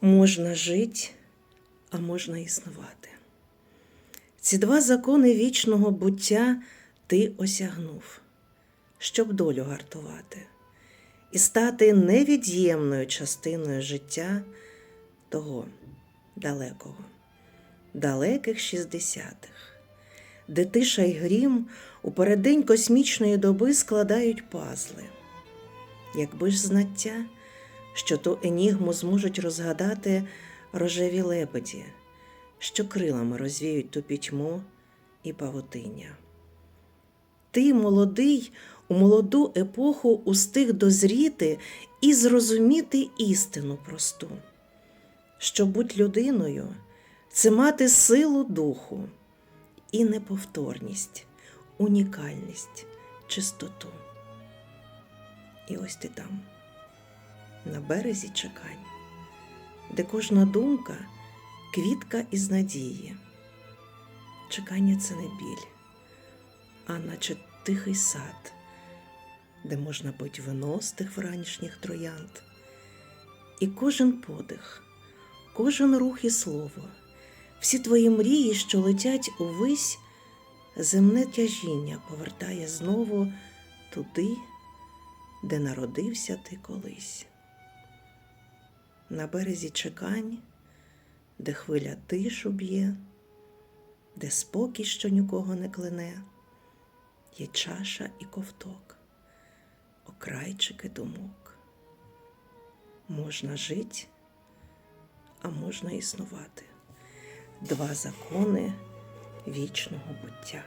Можна жити, а можна існувати. Ці два закони вічного буття ти осягнув, щоб долю гартувати і стати невід'ємною частиною життя того далекого, далеких шістдесятих, де тиша й грім у переддень космічної доби складають пазли. Якби ж знаття, що ту енігму зможуть розгадати рожеві лебеді, що крилами розвіють ту пітьму і павутиння. Ти, молодий, у молоду епоху устиг дозріти і зрозуміти істину просту, що будь людиною це мати силу духу і неповторність, унікальність, чистоту. І ось ти там, на березі чекань, де кожна думка квітка із надії. Чекання це не біль, а наче тихий сад, де можна пить вино з тих вранішніх троянд. І кожен подих, кожен рух і слово, всі твої мрії, що летять увись, земне тяжіння повертає знову туди, де народився ти колись. На березі чекань, де хвиля тишу б'є, де спокій, що нікого не клине, є чаша і ковток, окрайчики думок. Можна жить, а можна існувати. Два закони вічного буття.